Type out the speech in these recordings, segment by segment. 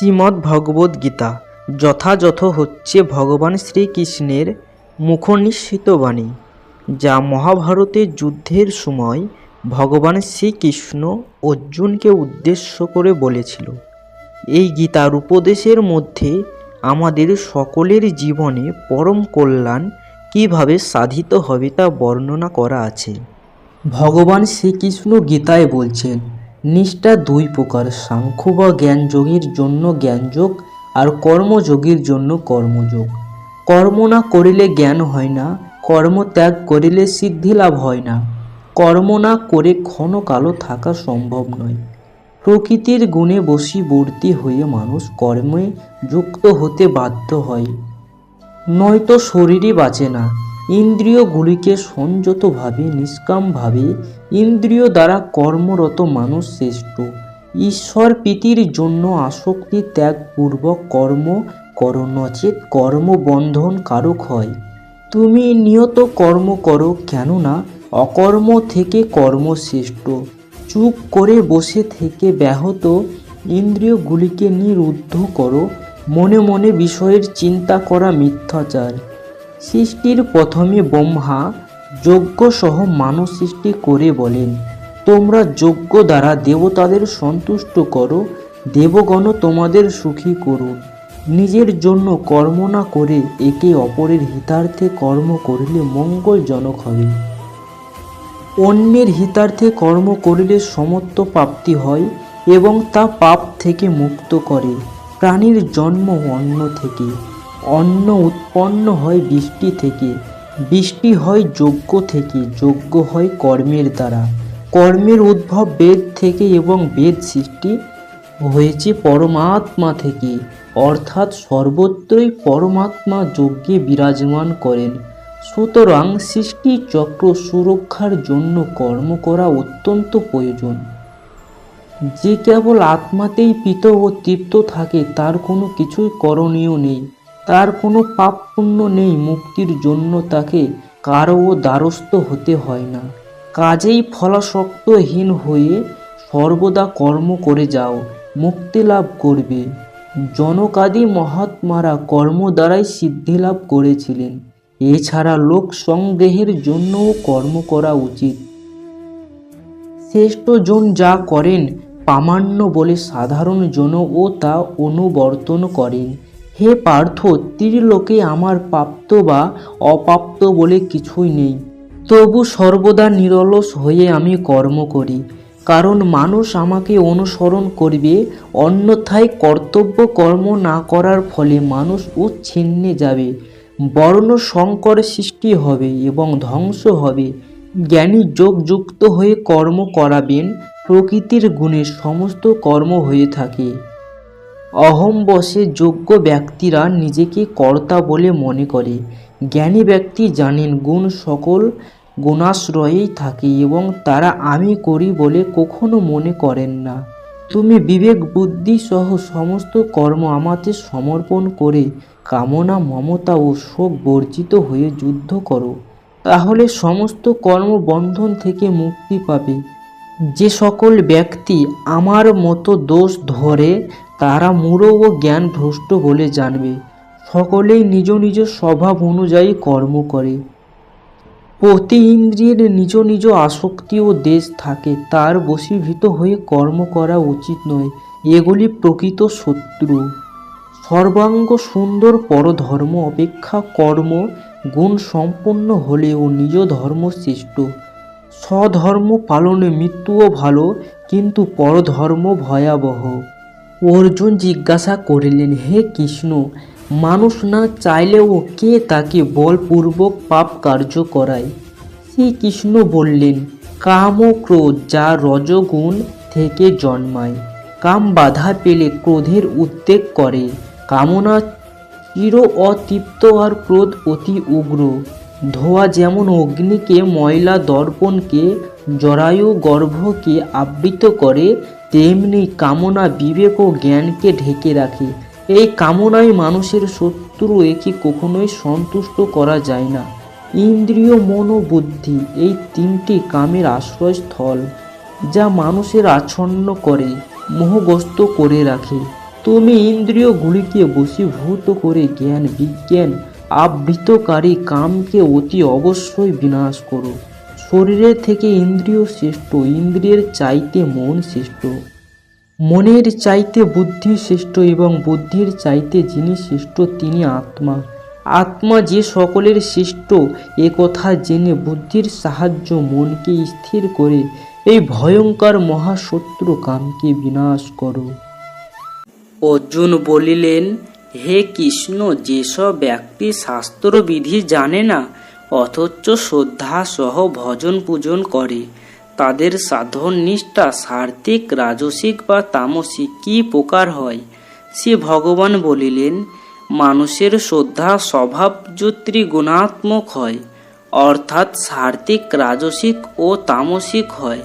শ্রীমদ্ ভগবদ্ গীতা যথাযথ হচ্ছে ভগবান শ্রীকৃষ্ণের মুখনিঃসৃত বাণী, যা মহাভারতের যুদ্ধের সময় ভগবান শ্রীকৃষ্ণ অর্জুনকে উদ্দেশ্য করে বলেছিল। এই গীতার উপদেশের মধ্যে আমাদের সকলের জীবনে পরম কল্যাণ কীভাবে সাধিত হবে তা বর্ণনা করা আছে। ভগবান শ্রীকৃষ্ণ গীতায় বলছেন নিষ্ঠা দুই প্রকার, সাংখ্য বা জ্ঞানযোগীর জন্য জ্ঞানযোগ আর কর্মযোগীর জন্য কর্মযোগ। কর্ম না করিলে জ্ঞান হয় না, কর্ম ত্যাগ করিলে সিদ্ধি লাভ হয় না। কর্ম না করে ক্ষণকালও থাকা সম্ভব নয়। প্রকৃতির গুণে বশীবর্তী হয়ে মানুষ কর্মে যুক্ত হতে বাধ্য হয়। নয়তো শরীরই বাঁচে না, ইন্দ্রিয়গুলিকে সংযতভাবে, নিষ্কামভাবে ইন্দ্রিয় দ্বারা কর্মরত মানুষ শ্রেষ্ঠ। ঈশ্বর প্রীতির জন্য আসক্তি ত্যাগপূর্বক কর্ম করো, নচেত কর্মবন্ধন কারক হয়। তুমি নিয়ত কর্ম করো, কেননা অকর্ম থেকে কর্ম শ্রেষ্ঠ। চুপ করে বসে থেকে ব্যাহত ইন্দ্রিয়গুলিকে নিরুদ্ধ করো, মনে মনে বিষয়ের চিন্তা করা মিথ্যাচার। সৃষ্টির প্রথমে ব্রহ্মা যজ্ঞ সহ মানব সৃষ্টি করে বলেন, তোমরা যজ্ঞ দ্বারা দেবতাদের সন্তুষ্ট করো, দেবগণ তোমাদের সুখী করুন। নিজের জন্য কর্ম না করে একে অপরের হিতার্থে কর্ম করিলে মঙ্গলজনক হবে। অন্যের হিতার্থে কর্ম করিলে সমত্ব প্রাপ্তি হয় এবং তা পাপ থেকে মুক্ত করে। প্রাণীর জন্ম অন্ন থেকে, অন্ন উৎপন্ন হয় বৃষ্টি থেকে। বৃষ্টি হয় যজ্ঞ থেকে, যজ্ঞ হয় কর্মের দ্বারা। কর্মের উদ্ভব বেদ থেকে এবং বেদ সৃষ্টি হয়েছে পরমাত্মা থেকে, অর্থাৎ সর্বত্রই পরমাত্মা যজ্ঞে বিরাজমান করেন। সুতরাং সৃষ্টি চক্র সুরক্ষার জন্য কর্ম করা অত্যন্ত প্রয়োজন। যে কেবল আত্মাতেই পিত ও তৃপ্ত থাকে, তার কোনো কিছুই করণীয় নেই। তার কোনো পাপ পুণ্য নেই, মুক্তির জন্য তাকে কারও দ্বারস্থ হতে হয় না। কাজেই ফলাশক্তহীন হয়ে সর্বদা কর্ম করে যাও, মুক্তি লাভ করবে। জনকাদি মহাত্মারা কর্ম দ্বারাই সিদ্ধি লাভ করেছিলেন। এছাড়া লোক সংগ্রহের জন্যও কর্ম করা উচিত। শ্রেষ্ঠজন যা করেন, প্রামাণ্য বলে সাধারণ জনও তা অনুবর্তন করেন। হে পার্থ, ত্রিলোকে আমার প্রাপ্ত বা অপ্রাপ্ত বলে কিছুই নেই। তবু সর্বদা নিরলস হয়ে আমি কর্ম করি, কারণ মানুষ আমাকে অনুসরণ করবে, অন্যথায় কর্তব্য কর্ম না করার ফলে মানুষ উচ্ছিন্নে যাবে। বর্ণ সংকর সৃষ্টি হবে এবং ধ্বংস হবে। জ্ঞানী যোগযুক্ত হয়ে কর্ম করাবেন, প্রকৃতির গুণে সমস্ত কর্ম হয়ে থাকে। অহম বশে যোগ্য ব্যক্তিরা নিজেকে কর্তা বলে মনে করে। জ্ঞানী ব্যক্তি জানেন গুণ সকল গুণাশ্রয়েই থাকে এবং তারা আমি করি বলে কখনো মনে করেন না। তুমি বিবেক, বুদ্ধি সহ সমস্ত কর্ম আমাতে সমর্পণ করে কামনা, মমতা ও শোক বর্জিত হয়ে যুদ্ধ করো। তাহলে সমস্ত কর্মবন্ধন থেকে মুক্তি পাবে। যে সকল ব্যক্তি আমার মতো দোষ ধরে, তারা মূঢ় ও জ্ঞান ভ্রষ্ট বলে জানবে। সকলেই নিজ নিজ স্বভাব অনুযায়ী কর্ম করে। প্রতি ইন্দ্রিয়ের নিজ নিজ আসক্তি ও দেশ থাকে, তার বশীভূত হয়ে কর্ম করা উচিত নয়। এগুলি প্রকৃত শত্রু। সর্বাঙ্গ সুন্দর পরধর্ম অপেক্ষা কর্ম গুণ সম্পন্ন হলেও নিজ ধর্ম শ্রেষ্ঠ। স্বধর্ম পালনে মৃত্যুও ভালো, কিন্তু পরধর্ম ভয়াবহ। অর্জুন জিজ্ঞাসা করিলেন, হে কৃষ্ণ, মানুষ না চাইলেও কে তাকে বলপূর্বক পাপ কার্য করায়? শ্রীকৃষ্ণ বললেন, কাম ও ক্রোধ যা রজগুণ থেকে জন্মায়, কাম বাধা পেলে ক্রোধের উদ্বেগ করে, কামনা চির অতৃপ্ত আর ক্রোধ অতি উগ্র। ধোয়া যেমন অগ্নিকে, ময়লা দর্পণকে, জরায়ু গর্ভকে আবৃত করে, তেমনি কামনা, বিবেক ও জ্ঞানকে ঢেকে রাখে। এই কামনায় মানুষের শত্রু একে কখনোই সন্তুষ্ট করা যায় না। ইন্দ্রিয়, মন ও বুদ্ধি এই তিনটি কামের আশ্রয়স্থল, যা মানুষের আচ্ছন্ন করে, মোহগ্রস্ত করে রাখে। তুমি ইন্দ্রিয়গুলিকে বশীভূত করে জ্ঞান, বিজ্ঞান আবৃতকারী কামকে অতি অবশ্যই বিনাশ করো। শরীরের থেকে ইন্দ্রিয় শ্রেষ্ঠ, ইন্দ্রিয়ের চাইতে মন শ্রেষ্ঠ। মনের চাইতে বুদ্ধি শ্রেষ্ঠ এবং বুদ্ধির চাইতে যিনি শ্রেষ্ঠ, তিনি আত্মা। আত্মা যে সকলের শ্রেষ্ঠ, এ কথা জেনে বুদ্ধির সাহায্য মনকে স্থির করে এই ভয়ঙ্কর মহাশত্রু কামকে বিনাশ করো। অর্জুন বলিলেন হে কৃষ্ণ, যেসব ব্যক্তি শাস্ত্রবিধি জানে না, অথচ শ্রদ্ধা সহ ভজন পূজন করে, তাদের সাধন নিষ্ঠা, সার্থিক, রাজসিক বা তামসিক কি প্রকার হয়? সে ভগবান বলিলেন, মানুষের শ্রদ্ধা স্বভাবজ্যোতি গুণাত্মক হয়, অর্থাৎ সার্থিক, রাজসিক ও তামসিক হয়,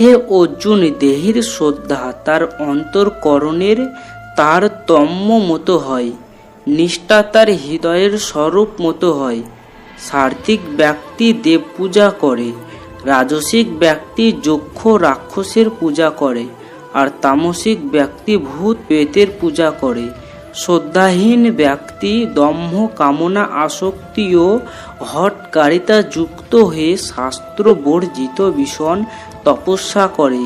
হে অর্জুন, দেহের শ্রদ্ধা তার অন্তর্করণের তার তম্য মতো হয়, নিষ্ঠা তার হৃদয়ের স্বরূপ মতো হয়। সার্থিক ব্যক্তি দেব পূজা করে, রাজসিক ব্যক্তি যক্ষ রাক্ষসের পূজা করে, আর তামসিক ব্যক্তি ভূত প্রেতের পূজা করে। শ্রদ্ধাহীন ব্যক্তি দম্ভ কামনা আসক্তি ও হটকারিতা যুক্ত হয়ে শাস্ত্র বর্জিত ভীষণ তপস্যা করে।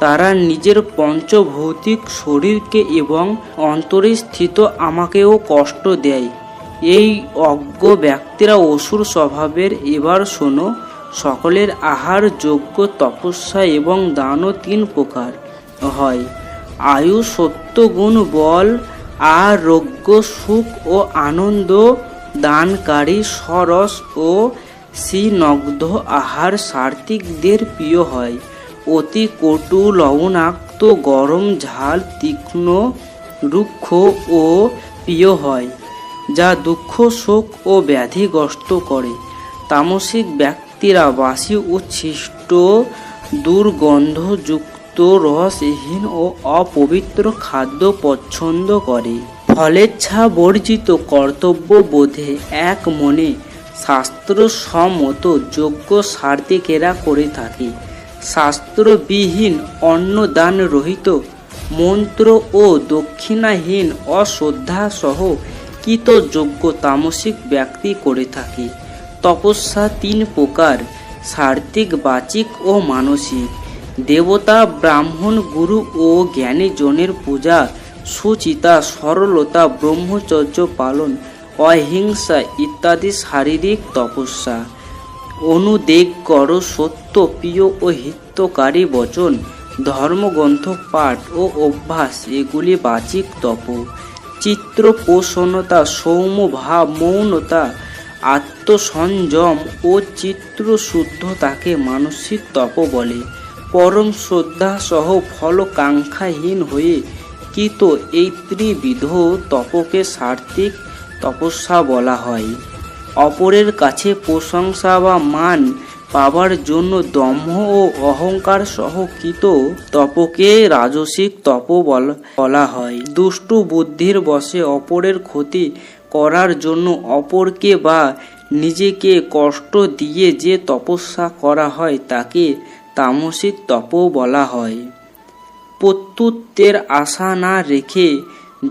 তারা নিজের পঞ্চভৌতিক শরীরকে এবং অন্তরে স্থিত আমাকেও কষ্ট দেয়। এই অজ্ঞ ব্যক্তিরা অসুর স্বভাবের। এবার শোনো, সকলের আহার যোগ্য তপস্যা এবং দানও তিন প্রকার হয়। আয়ু সত্যগুণ বল, আরোগ্য, সুখ ও আনন্দ, দানকারী, সরস ও শ্রীনগ্ধ আহার সার্থিকদের প্রিয় হয়। অতি কটু লবণাক্ত গরম ঝাল তীক্ষ্ণ, রুক্ষ ও প্রিয় হয়, যা দুঃখ, শোক ও ব্যাধিগ্রস্ত করে। তামসিক ব্যক্তিরা বাসি উচ্ছিষ্ট, দুর্গন্ধযুক্ত রসহীন ও অপবিত্র খাদ্য পছন্দ করে। ফলেচ্ছা বর্জিত কর্তব্য বোধে এক মনে শাস্ত্র সম্মত যোগ্য সার্থিকেরা করে থাকে। শাস্ত্রবিহীন অন্নদান রহিত মন্ত্র ও দক্ষিণাহীন অশ্রদ্ধা সহ কৃতযোগ্য তামসিক ব্যক্তি করে থাকে। তপস্যা তিন প্রকার, সার্থিক, বাচিক ও মানসিক। দেবতা, ব্রাহ্মণ, গুরু ও জ্ঞানী জনের পূজা, সুচিতা, সরলতা, ব্রহ্মচর্য পালন, অহিংসা ইত্যাদি শারীরিক তপস্যা। অনুদেগ কর সত্য, প্রিয় ও হিতকারী বচন, ধর্মগ্রন্থ, পাঠ ও অভ্যাস, এগুলি বাচিক তপ। চিত্র পোষণতা সৌম্য ভাব মৌনতা, আত্মসংযম ও চিত্র শুদ্ধতাকে মানসিক তপ বলে। পরম শ্রদ্ধা সহ ফলকাঙ্ক্ষাহীন হয়ে কিত এই ত্রিবিধ তপকে সার্থিক তপস্যা বলা হয়। অপরের কাছে প্রশংসা বা মান পাবার জন্য দম্ভ ও অহংকার সহ কৃত তপকে রাজসিক তপ বলা- হয়। দুষ্টু বুদ্ধির বশে অপরের ক্ষতি করার জন্য অপরকে বা নিজেকে কষ্ট দিয়ে যে তপস্যা করা হয় তাকে তামসিক তপ বলা হয়। প্রত্যুত্বের আশা না রেখে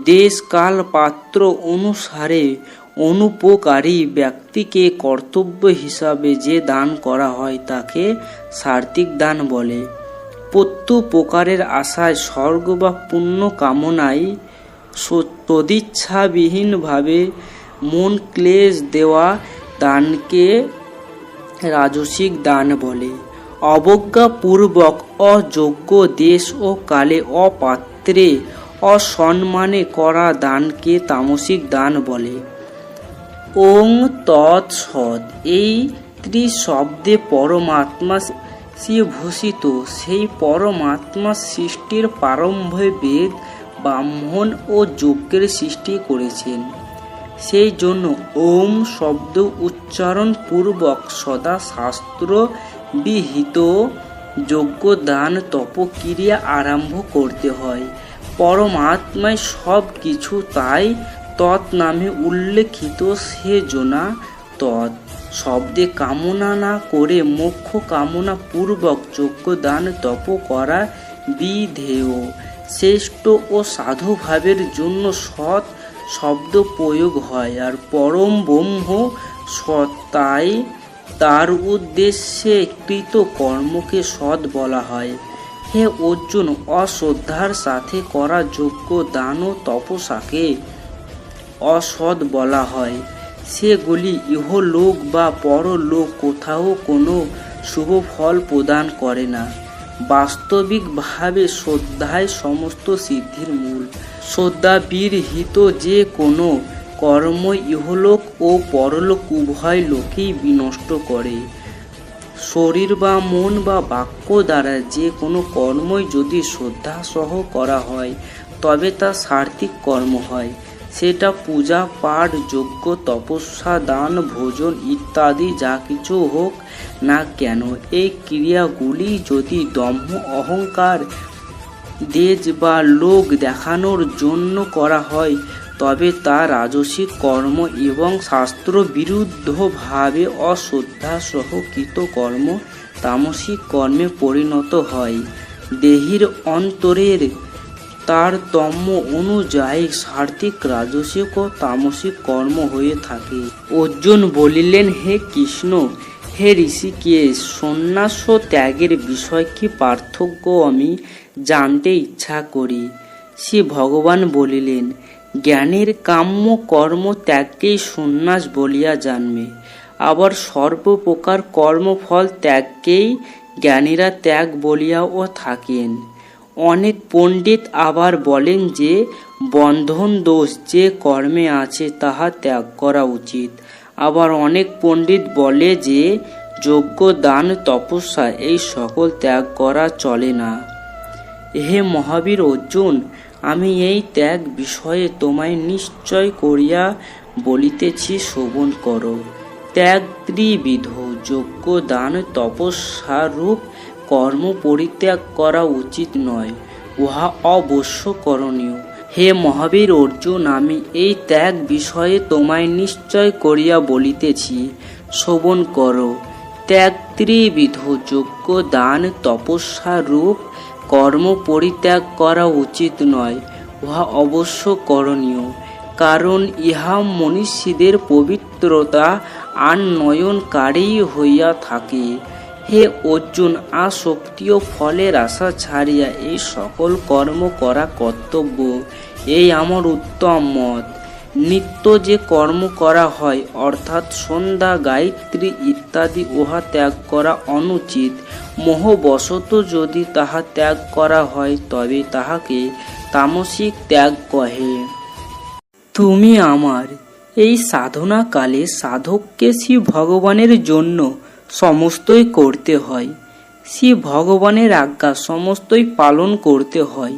দেশ কাল পাত্র অনুসারে অনুপকারী ব্যক্তিকে কর্তব্য হিসাবে যে দান করা হয় তাকে সার্থিক দান বলে। প্রত্যুপকারের আশায় স্বর্গ বা পুণ্য কামনায় সদিচ্ছাবিহীনভাবে মন ক্লেশ দেওয়া দানকে রাজসিক দান বলে। অবজ্ঞাপূর্বক অযোগ্য দেশ ও কালে অপাত্রে অসম্মানে করা দানকে তামসিক দান বলে। ওং তৎসৎ। এই ত্রিশব্দে পরমাত্মা ভূষিত। সেই পরমাত্মা সৃষ্টির প্রারম্ভে বেদ, ব্রাহ্মণ ও যজ্ঞের সৃষ্টি করেছেন। সেই জন্য ওম শব্দ উচ্চারণ পূর্বক সদা শাস্ত্র বিহিত। যজ্ঞ, দান তপক্রিয়া আরম্ভ করতে হয়। পরমাত্মায় সব কিছু তাই তৎ নামে উল্লেখিত সে জনা তৎ। শব্দে কামনা না করে মোক্ষ কামনা পূর্বক দান তপ করা বিধেয়। শ্রেষ্ঠ ও সাধু ভাবের জন্য সৎ শব্দ প্রয়োগ হয় আর পরম ব্রহ্ম সৎ, তাই তার উদ্দেশ্যে কৃত কর্মকে সৎ বলা হয়। হে অর্জুন, অশ্রদ্ধার সাথে করা যোগ্য দান ও তপস্যাকে অসৎ বলা হয়। সেগুলি ইহলোক বা পরলোক কোথাও কোনো শুভ ফল প্রদান করে না। বাস্তবিকভাবে শ্রদ্ধায় সমস্ত সিদ্ধির মূল। শ্রদ্ধা বিরহিত যে কোনো কর্ম ইহলোক ও পরলোক উভয় লোকেই বিনষ্ট করে। শরীর বা মন বা বাক্য দ্বারা যে কোনো কর্মই যদি শ্রদ্ধা সহ করা হয়, তবে তা সার্থিক কর্ম হয়। সেটা পূজা, পাঠ, যজ্ঞ, তপস্যা, দান, ভোজন ইত্যাদি যা কিছু হোক না কেন এই ক্রিয়াগুলি যদি দম্ভ, অহংকার, দেজ বা লোক দেখানোর জন্য করা হয়, তবে তা রাজসিক কর্ম এবং শাস্ত্র বিরুদ্ধভাবে অশ্রদ্ধা সহ কৃত কর্ম, তামসিক কর্মে পরিণত হয়। দেহির অন্তরের তারতম্য অনুযায়ী সার্থিক রাজসিক ও তামসিক কর্ম হয়ে থাকে। অর্জুন বলিলেন, হে কৃষ্ণ, হে ঋষিকেশ, সন্ন্যাস ও ত্যাগের বিষয় কি পার্থক্য আমি জানতে ইচ্ছা করি? শ্রী ভগবান বলিলেন, জ্ঞানের কাম্য কর্ম ত্যাগকেই সন্ন্যাস বলিয়া জানবে। আবার সর্বপ্রকার কর্মফল ত্যাগকেই জ্ঞানীরা ত্যাগ বলিয়াও থাকেন। অনেক পণ্ডিত আবার বলেন যে, বন্ধন দোষ যে কর্মে আছে তাহা ত্যাগ করা উচিত। আবার অনেক পণ্ডিত বলে যে, যজ্ঞ, দান, তপস্যা, এই সকল ত্যাগ করা চলে না। হে মহাবীর অর্জুন, আমি এই ত্যাগ বিষয়ে তোমায় নিশ্চয় করিয়া বলিতেছি, শ্রবণ করো। ত্যাগ ত্রিবিধ যজ্ঞ, দান, তপস্যা রূপ কর্ম পরিত্যাগ করা উচিত নয়, উহা অবশ্য করণীয় হে মহাবীর অর্জুন, আমি এই ত্যাগ বিষয়ে তোমায় নিশ্চয় করিয়া বলিতেছি, শ্রবণ করো। ত্যাগ ত্রিবিধ, যজ্ঞ, দান, তপস্যা রূপ, কর্ম পরিত্যাগ করা উচিত নয়, উহা অবশ্য করণীয় কারণ ইহা মনীষীদের পবিত্রতা আর নয়নকারী হইয়া থাকে। হে অর্জুন আসক্তি ও ফলের আশা ছাড়িয়া এই সকল কর্ম করা কর্তব্য। এই আমার উত্তম মত। নিত্য যে কর্ম করা হয়, অর্থাৎ সন্ধ্যা, গায়ত্রী ইত্যাদি, উহা ত্যাগ করা অনুচিত। মোহবশত যদি তাহা ত্যাগ করা হয়, তবে তাহাকে তামসিক ত্যাগ কহে। তুমি আমার এই সাধনা কালে সাধককে শ্রী ভগবানের জন্য সমস্তই করতে হয়। শ্রী ভগবানের আজ্ঞা সমস্তই পালন করতে হয়।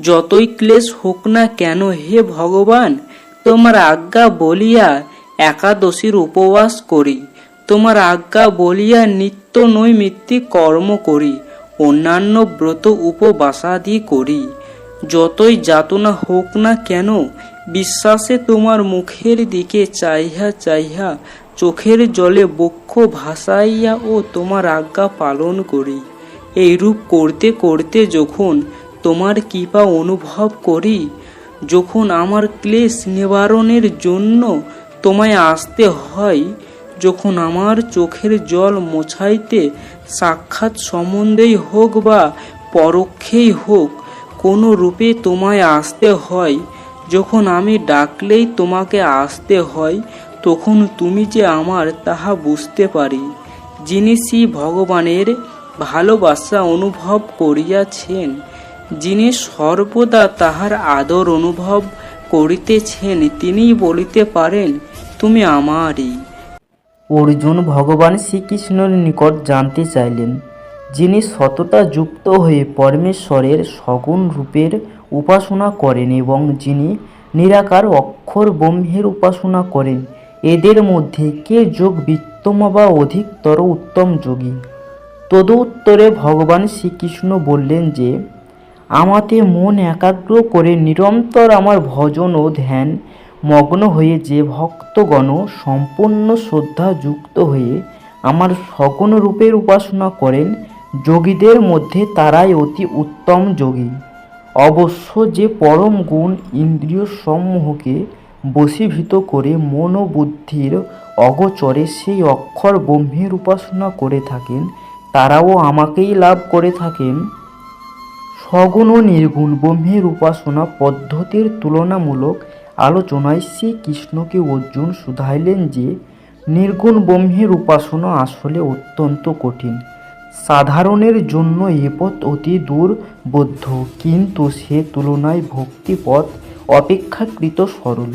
যতই ক্লেশ হোক না কেন, হে ভগবান, তোমার আজ্ঞা বলিয়া একাদশীর উপবাস করি। তোমার আজ্ঞা বলিয়া নিত্য নৈমিত্তিক কর্ম করি, অন্যান্য ব্রত উপবাসাদি করি। যতই যাতনা হোক না কেন, বিশ্বাসে তোমার মুখের দিকে চাইহা চাইহা চোখের জলে বক্ষ ভাসাইয়া ও তোমার আজ্ঞা পালন করি। এইরূপ করতে করতে যখন তোমার কৃপা অনুভব করি, যখন আমার ক্লেশ নিবারণের জন্য তোমায় আসতে হয়, যখন আমার চোখের জল মোছাইতে সাক্ষাৎ সম্বন্ধেই হোক বা পরোক্ষেই হোক, কোনো রূপে তোমায় আসতে হয়, যখন আমি ডাকলেই তোমাকে আসতে হয় তখন তুমি যে আমার, তাহা বুঝতে পারি। যিনি শ্রী ভগবানের ভালোবাসা অনুভব করিয়াছেন, যিনি সর্বদা তাহার আদর অনুভব করিতেছেন তিনি বলিতে পারেন, তুমি আমারই। অর্জুন ভগবান শ্রীকৃষ্ণের নিকট জানতে চাইলেন, যিনি সততা যুক্ত হয়ে পরমেশ্বরের সগুণ রূপের উপাসনা করেন এবং যিনি নিরাকার অক্ষর ব্রহ্মের উপাসনা করেন। এদের মধ্যে কে যোগ বিত্তম বা অধিকতর উত্তম যোগী? তদুত্তরে ভগবান শ্রীকৃষ্ণ বললেন যে, আমাতে মন একাগ্র করে নিরন্তর আমার ভজন ও ধ্যান মগ্ন হয়ে যে ভক্তগণ সম্পূর্ণ শ্রদ্ধা যুক্ত হয়ে আমার সগুণ রূপের উপাসনা করেন, যোগীদের মধ্যে তারাই অতি উত্তম যোগী। অবশ্য যে পরম গুণ ইন্দ্রিয় সমূহকে বশীভূত করে মন ও বুদ্ধির অগোচরে সেই অক্ষর ব্রহ্মের উপাসনা করে থাকেন, তারাও আমাকেই লাভ করে থাকেন। সগুণ ও নির্গুণ ব্রহ্মের উপাসনা পদ্ধতির তুলনামূলক আলোচনায় শ্রীকৃষ্ণকে অর্জুন শুধাইলেন যে, নির্গুণ ব্রহ্মের উপাসনা আসলে অত্যন্ত কঠিন। সাধারণের জন্য এ পথ অতি দুর্বোধ্য, কিন্তু সে তুলনায় ভক্তিপথ অপেক্ষাকৃত সরল।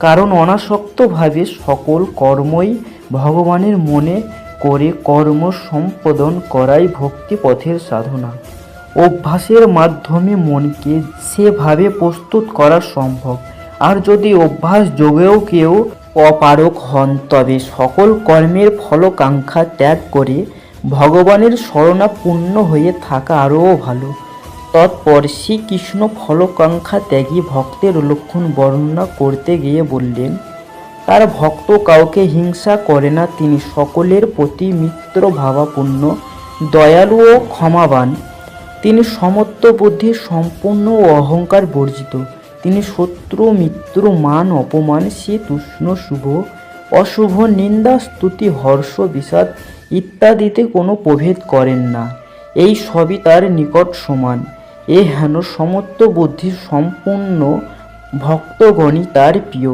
কারণ অনাসক্তভাবে সকল কর্মই ভগবানের মনে করে কর্ম সম্পাদন করাই ভক্তিপথের সাধনা। অভ্যাসের মাধ্যমে মনকে সেভাবে প্রস্তুত করা সম্ভব। আর যদি অভ্যাস যোগেও কেউ অপারক হন, তবে সকল কর্মের ফলকাঙ্ক্ষা ত্যাগ করে ভগবানের শরণাপূর্ণ হয়ে থাকা আরও ভালো। তৎপর শ্রীকৃষ্ণ ফলকাঙ্ক্ষা ত্যাগী ভক্তের লক্ষণ বর্ণনা করতে গিয়ে বললেন, তার ভক্ত কাউকে হিংসা করে না, তিনি সকলের প্রতি মিত্র ভাবাপূর্ণ দয়ালু ও ক্ষমাবান। তিনি সমত্ব বুদ্ধি সম্পূর্ণ ও অহংকার বর্জিত। তিনি শত্রু, মিত্র, মান, অপমান সে তুষ্ণ শুভ, অশুভ, নিন্দা, স্তুতি, হর্ষ, বিষাদ ইত্যাদিতে কোনো প্রভেদ করেন না। এই সবই তার নিকট সমান। এ হেন সমত্ব বুদ্ধি সম্পূর্ণ ভক্তগণই তার প্রিয়।